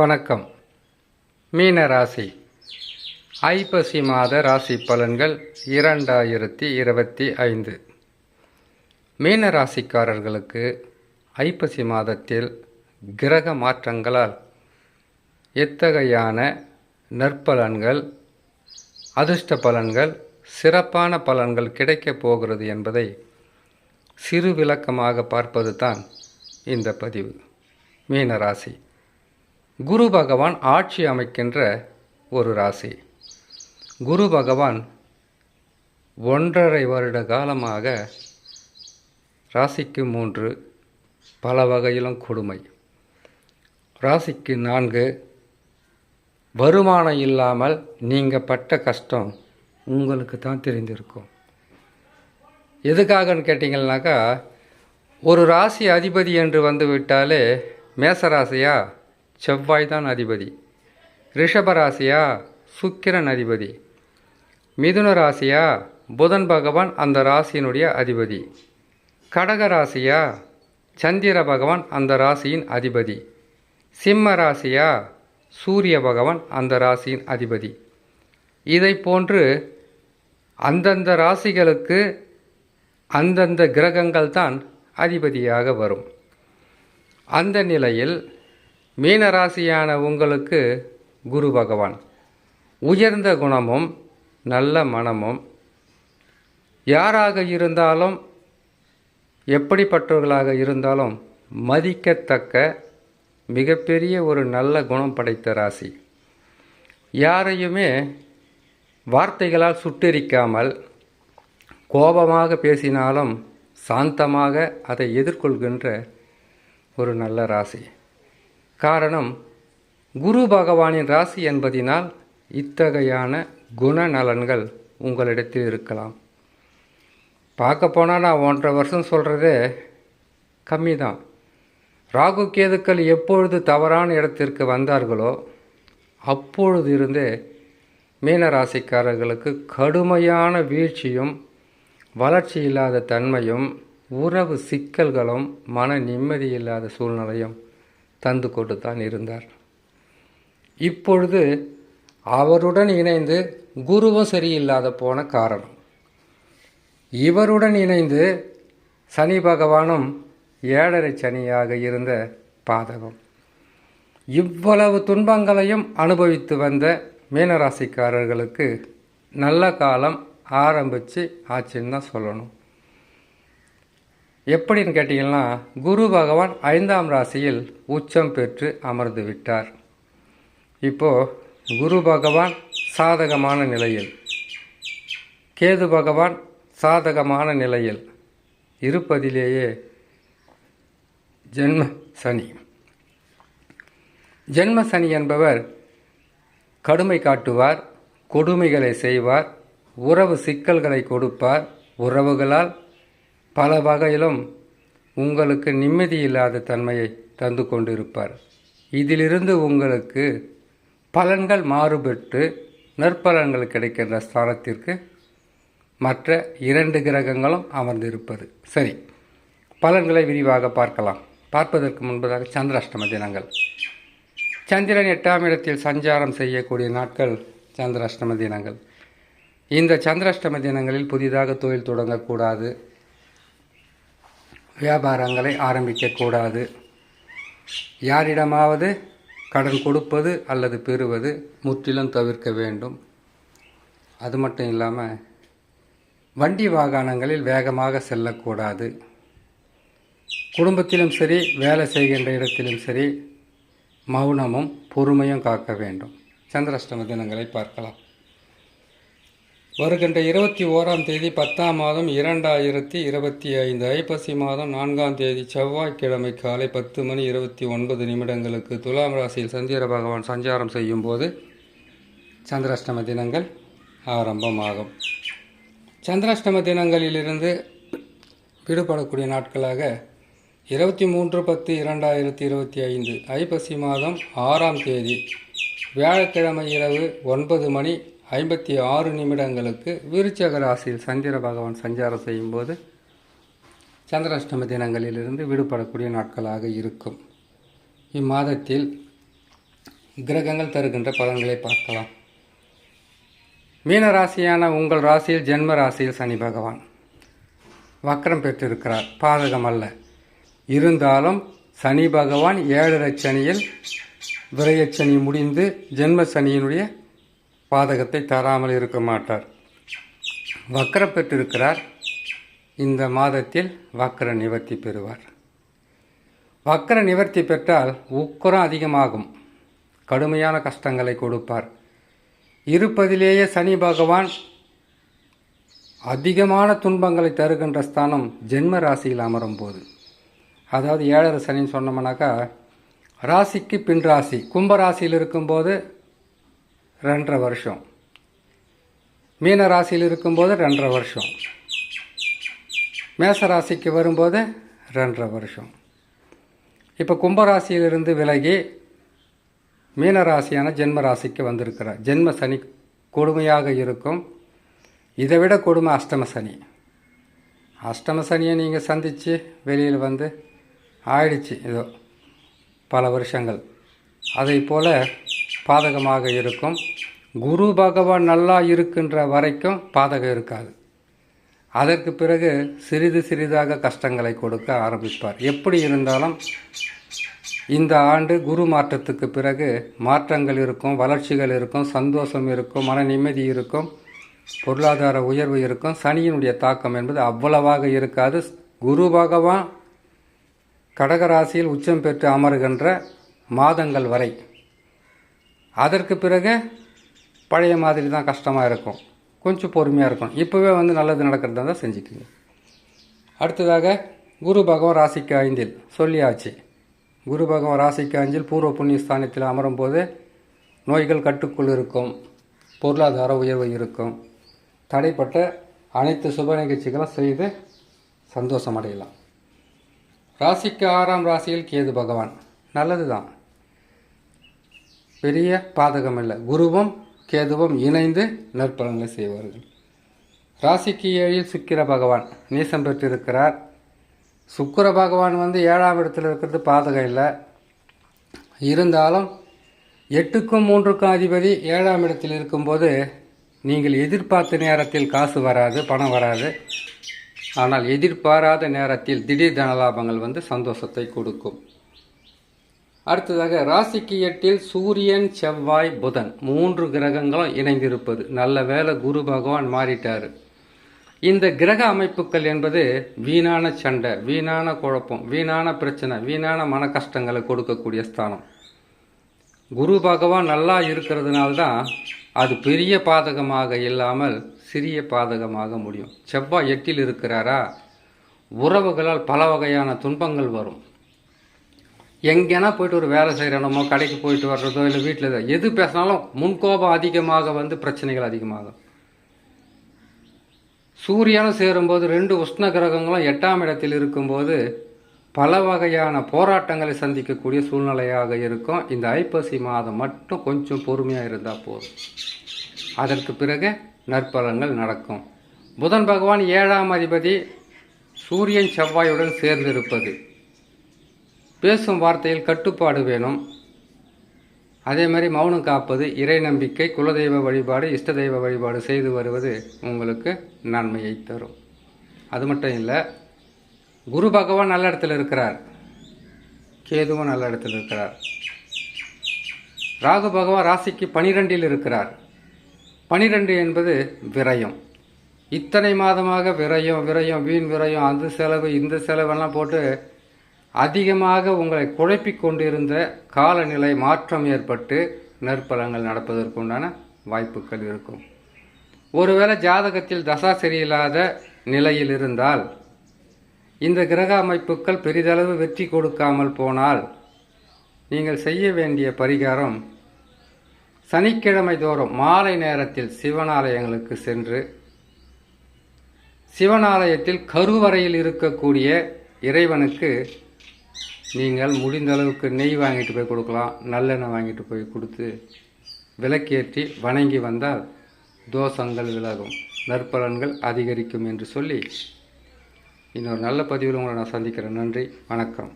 வணக்கம். மீன ராசி ஐப்பசி மாத ராசி பலன்கள் இரண்டாயிரத்தி இருபத்தி ஐந்து. மீன ராசிக்காரர்களுக்கு ஐப்பசி மாதத்தில் கிரக மாற்றங்களால் எத்தகையான நற்பலன்கள் அதிர்ஷ்ட பலன்கள் சிறப்பான பலன்கள் கிடைக்கப் போகிறது என்பதை சிறு விளக்கமாக பார்ப்பது தான் இந்த பதிவு. மீனராசி. குரு பகவான் ஆட்சி அமைக்கின்ற ஒரு ராசி. குரு பகவான் ஒன்றரை வருட காலமாக ராசிக்கு மூன்று பல வகையிலும் கொடுமை. ராசிக்கு நான்கு வருமானம் இல்லாமல் நீங்கள் பட்ட கஷ்டம் உங்களுக்கு தான் தெரிந்திருக்கும். எதுக்காகன்னு கேட்டிங்கன்னாக்கா ஒரு ராசி அதிபதி என்று வந்து விட்டாலே மேசராசியா செவ்வாய் தான் அதிபதி ரிஷபராசியா சுக்கிரன் அதிபதி. மிதுன ராசியா புதன் பகவான் அந்த ராசியினுடைய அதிபதி. கடக ராசியா சந்திர பகவான் அந்த ராசியின் அதிபதி. சிம்ம ராசியா சூரிய பகவான் அந்த ராசியின் அதிபதி. இதை போன்று அந்தந்த ராசிகளுக்கு அந்தந்த கிரகங்கள் தான் அதிபதியாக வரும். அந்த நிலையில் மீன ராசியான உங்களுக்கு குரு பகவான். உயர்ந்த குணமும் நல்ல மனமும். யாராக இருந்தாலும் எப்படிப்பட்டவர்களாக இருந்தாலும் மதிக்கத்தக்க மிகப்பெரிய ஒரு நல்ல குணம் படைத்த ராசி. யாரையுமே வார்த்தைகளால் சுட்டெரிக்காமல் கோபமாக பேசினாலும் சாந்தமாக அதை எதிர்கொள்கின்ற ஒரு நல்ல ராசி. காரணம் குரு பகவானின் ராசி என்பதினால் இத்தகையான குணநலன்கள் உங்களிடத்தில் இருக்கலாம். பார்க்க போனால் நான் ஒன்றரை வருஷம் சொல்கிறதே கம்மி தான் ராகு கேதுக்கள் எப்பொழுது தவறான இடத்திற்கு வந்தார்களோ அப்பொழுது இருந்தே மீனராசிக்காரர்களுக்கு கடுமையான வீழ்ச்சியும் வளர்ச்சி இல்லாத தன்மையும் உறவு சிக்கல்களும் மன நிம்மதி இல்லாத சூழ்நிலையும் தந்து கொண்டு தான் இருந்தார். இப்பொழுது அவருடன் இணைந்து குருவும் சரியில்லாத போன காரணம். இவருடன் இணைந்து சனி பகவானும் ஏழரை சனியாக இருந்த பாதகம். இவ்வளவு துன்பங்களையும் அனுபவித்து வந்த மீனராசிக்காரர்களுக்கு நல்ல காலம் ஆரம்பித்து ஆச்சுன்னு தான் சொல்லணும். எப்படின்னு கேட்டிங்கன்னா குரு பகவான் ஐந்தாம் ராசியில் உச்சம் பெற்று அமர்ந்து விட்டார். இப்போது குரு பகவான் சாதகமான நிலையில். கேது பகவான் சாதகமான நிலையில். இருப்பதிலேயே ஜென்ம சனி. ஜென்ம சனி என்பவர் கடுமை காட்டுவார் கொடுமைகளை செய்வார் உறவு சிக்கல்களை கொடுப்பார் உறவுகளால் பல வகையிலும் உங்களுக்கு நிம்மதி இல்லாத தன்மையை தந்து கொண்டிருப்பார். இதிலிருந்து உங்களுக்கு பலன்கள் மாறுபட்டு நற்பலன்கள் கிடைக்கின்ற ஸ்தானத்திற்கு மற்ற இரண்டு கிரகங்களும் அமர்ந்திருப்பது. சரி பலன்களை விரிவாக பார்க்கலாம். பார்ப்பதற்கு முன்பதாக சந்திராஷ்டம தினங்கள். சந்திரன் எட்டாம் இடத்தில் சஞ்சாரம் செய்யக்கூடிய நாட்கள் சந்திராஷ்டம தினங்கள். இந்த சந்திராஷ்டம தினங்களில் புதிதாக தொழில் தொடங்கக்கூடாது. வியாபாரங்களை ஆரம்பிக்கக்கூடாது. யாரிடமாவது கடன் கொடுப்பது அல்லது பெறுவது முற்றிலும் தவிர்க்க வேண்டும். அது மட்டும் இல்லாமல் வண்டி வாகனங்களில் வேகமாக செல்லக்கூடாது. குடும்பத்திலும் சரி வேலை செய்கின்ற இடத்திலும் சரி மௌனமும் பொறுமையும் காக்க வேண்டும். சந்திராஷ்டம தினங்களை பார்க்கலாம். வருகின்ற இருபத்தி ஓராம் தேதி பத்தாம் மாதம் இரண்டாயிரத்தி இருபத்தி ஐந்து ஐப்பசி மாதம் நான்காம் தேதி செவ்வாய்க்கிழமை காலை பத்து மணி இருபத்தி ஒன்பது நிமிடங்களுக்கு துலாம் ராசியில் சந்திர பகவான் சஞ்சாரம் செய்யும் போது சந்திராஷ்டம தினங்கள் ஆரம்பமாகும். சந்திராஷ்டம தினங்களிலிருந்து விடுபடக்கூடிய நாட்களாக இருபத்தி மூன்று பத்து இரண்டாயிரத்தி இருபத்தி ஐந்து ஐப்பசி மாதம் ஆறாம் தேதி வியாழக்கிழமை இரவு ஒன்பது மணி ஐம்பத்தி ஆறு நிமிடங்களுக்கு விருச்சக ராசியில் சந்திர பகவான் சஞ்சாரம் செய்யும்போது சந்திராஷ்டம தினங்களிலிருந்து விடுபடக்கூடிய நாட்களாக இருக்கும். இம்மாதத்தில் கிரகங்கள் தருகின்ற பலன்களை பார்க்கலாம். மீன ராசியான உங்கள் ராசியில் ஜென்ம ராசியில் சனி பகவான். வக்கரம் பெற்றிருக்கிறார். பாதகம் அல்ல. இருந்தாலும் சனி பகவான் ஏழரை சனியில் விரையச்சனி முடிந்து ஜென்ம சனியினுடைய பாதகத்தை தராமல் இருக்க மாட்டார். வக்கர பெற்றிருக்கிறார். இந்த மாதத்தில் வக்கர நிவர்த்தி பெறுவார். வக்கர நிவர்த்தி பெற்றால் உக்கரம் அதிகமாகும். கடுமையான கஷ்டங்களை கொடுப்பார். இருப்பதிலேயே சனி பகவான் அதிகமான துன்பங்களை தருகின்ற ஸ்தானம் ஜென்ம ராசியில் அமரும் போது. அதாவது ஏழரை சனின்னு சொன்னோம்னாக்கா ராசிக்கு பின் ராசி கும்ப ராசியில் இருக்கும்போது ரெண்டரை வருஷம். மீன ராசியில் இருக்கும்போது ரெண்டரை வருஷம். மேச ராசிக்கு வரும்போது ரெண்டரை வருஷம். இப்போ கும்பராசியிலிருந்து விலகி மீனராசியான ஜென்ம ராசிக்கு வந்திருக்கிறார். ஜென்ம சனி கொடுமையாக இருக்கும். இதை விட கொடுமை அஷ்டம சனி. அஷ்டம சனியை நீங்கள் சந்தித்து வெளியில் வந்து ஆயிடுச்சு. ஏதோ பல வருஷங்கள். அதை போல் பாதகமாக இருக்கும். குரு பகவான் நல்லா இருக்கின்ற வரைக்கும் பாதகம் இருக்காது. அதற்கு பிறகு சிறிது சிறிதாக கஷ்டங்களை கொடுக்க ஆரம்பிப்பார். எப்படி இருந்தாலும் இந்த ஆண்டு குரு மாற்றத்துக்கு பிறகு மாற்றங்கள் இருக்கும் வளர்ச்சிகள் இருக்கும் சந்தோஷம் இருக்கும் மன நிம்மதி இருக்கும் பொருளாதார உயர்வு இருக்கும் சனியினுடைய தாக்கம் என்பது அவ்வளவாக இருக்காது. குரு பகவான் கடகராசியில் உச்சம் பெற்று அமருகின்ற மாதங்கள் வரை. அதற்கு பிறகு பழைய மாதிரி தான் கஷ்டமாக இருக்கும். கொஞ்சம் பொறுமையாக இருக்கும் இப்போவே வந்து நல்லது நடக்கிறதா தான் செஞ்சுக்குங்க. அடுத்ததாக குரு பகவான் ராசிக்கு ஐந்தில் சொல்லியாச்சு. குரு பகவான் ராசிக்கு ஐந்தில் பூர்வ புண்ணிய ஸ்தானத்தில் அமரும் போது நோய்கள் கட்டுக்குள் இருக்கும். பொருளாதார உயர்வு இருக்கும். தடைப்பட்ட அனைத்து சுப நிகழ்ச்சிகளும் செய்து சந்தோஷம் அடையலாம். ராசிக்கு ஆறாம் ராசியில் கேது பகவான். நல்லது தான் பெரிய பாதகம் இல்லை குருவும் கேதுவும் இணைந்து நற்பலன்களை செய்வார்கள். ராசிக்கு ஏழில் சுக்கிர பகவான் நீசம் பெற்றிருக்கிறார். சுக்கிர பகவான் வந்து ஏழாம் இடத்தில் இருக்கிறது பாதகம் இல்லை. இருந்தாலும் எட்டுக்கும் மூன்றுக்கும் அதிபதி ஏழாம் இடத்தில் இருக்கும்போது நீங்கள் எதிர்பார்த்த நேரத்தில் காசு வராது பணம் வராது. ஆனால் எதிர்பாராத நேரத்தில் திடீர் தனலாபங்கள் வந்து சந்தோஷத்தை கொடுக்கும். அடுத்ததாக ராசிக்கு எட்டில் சூரியன் செவ்வாய் புதன் மூன்று கிரகங்களும் இணைந்திருப்பது. நல்ல வேளை குரு பகவான் மாறிட்டார். இந்த கிரக அமைப்புகள் என்பது வீணான சண்டை வீணான குழப்பம் வீணான பிரச்சனை வீணான மன கஷ்டங்களை கொடுக்கக்கூடிய ஸ்தானம். குரு பகவான் நல்லா இருக்கிறதுனால தான் அது பெரிய பாதகமாக இல்லாமல் சிறிய பாதகமாக முடியும். செவ்வாய் எட்டில் இருக்கிறாரா? உறவுகளால் பல வகையான துன்பங்கள் வரும். எங்கேனா போயிட்டு ஒரு வேலை செய்கிறனமோ கடைக்கு போயிட்டு வர்றதோ இல்லை வீட்டில் எது பேசினாலும் முன்கோபம் அதிகமாக வந்து பிரச்சனைகள் அதிகமாகும். சூரியனும் சேரும்போது ரெண்டு உஷ்ண கிரகங்களும் எட்டாம் இடத்தில் இருக்கும்போது பல வகையான போராட்டங்களை சந்திக்கக்கூடிய சூழ்நிலையாக இருக்கும். இந்த ஐப்பசி மாதம் மட்டும் கொஞ்சம் பொறுமையாக இருந்தால் போதும். அதற்கு பிறகு நற்பலங்கள் நடக்கும். புதன் பகவான் ஏழாம் அதிபதி சூரியன் செவ்வாயுடன் சேர்ந்திருப்பது. பேசும் வார்த்தையில் கட்டுப்பாடு வேணும். அதே மாதிரி மௌனம் காப்பது இறை நம்பிக்கை குலதெய்வ வழிபாடு இஷ்ட தெய்வ வழிபாடு செய்து வருவது உங்களுக்கு நன்மையை தரும். அது மட்டும் இல்லை குரு பகவான் நல்ல இடத்துல இருக்கிறார். கேதுவும் நல்ல இடத்துல இருக்கிறார். ராகு பகவான் ராசிக்கு பனிரெண்டில் இருக்கிறார். பனிரெண்டு என்பது விரயம். இத்தனை மாதமாக விரயம் விரயம் வீண் விரயம் அந்த செலவு இந்த செலவெல்லாம் போட்டு அதிகமாக உங்களை குழப்பிக் கொண்டிருந்த காலநிலை மாற்றம் ஏற்பட்டு நற்பலங்கள் நடப்பதற்குண்டான வாய்ப்புகள் இருக்கும். ஒருவேளை ஜாதகத்தில் தசா சரியில்லாத நிலையில் இருந்தால் இந்த கிரக அமைப்புகள் பெரிதளவு வெற்றி கொடுக்காமல் போனால் நீங்கள் செய்ய வேண்டிய பரிகாரம் சனிக்கிழமை தோறும் மாலை நேரத்தில் சிவனாலயங்களுக்கு சென்று சிவனாலயத்தில் கருவறையில் இருக்கக்கூடிய இறைவனுக்கு நீங்கள் முடிந்த அளவுக்கு நெய் வாங்கிட்டு போய் கொடுக்கலாம் நல்லெண்ணெய் வாங்கிட்டு போய் கொடுத்து விளக்கேற்றி வணங்கி வந்தால் தோஷங்கள் விலகும் நற்பலன்கள் அதிகரிக்கும் என்று சொல்லி இன்னொரு நல்ல பதிவில் உங்களை நான் சந்திக்கிறேன். நன்றி வணக்கம்.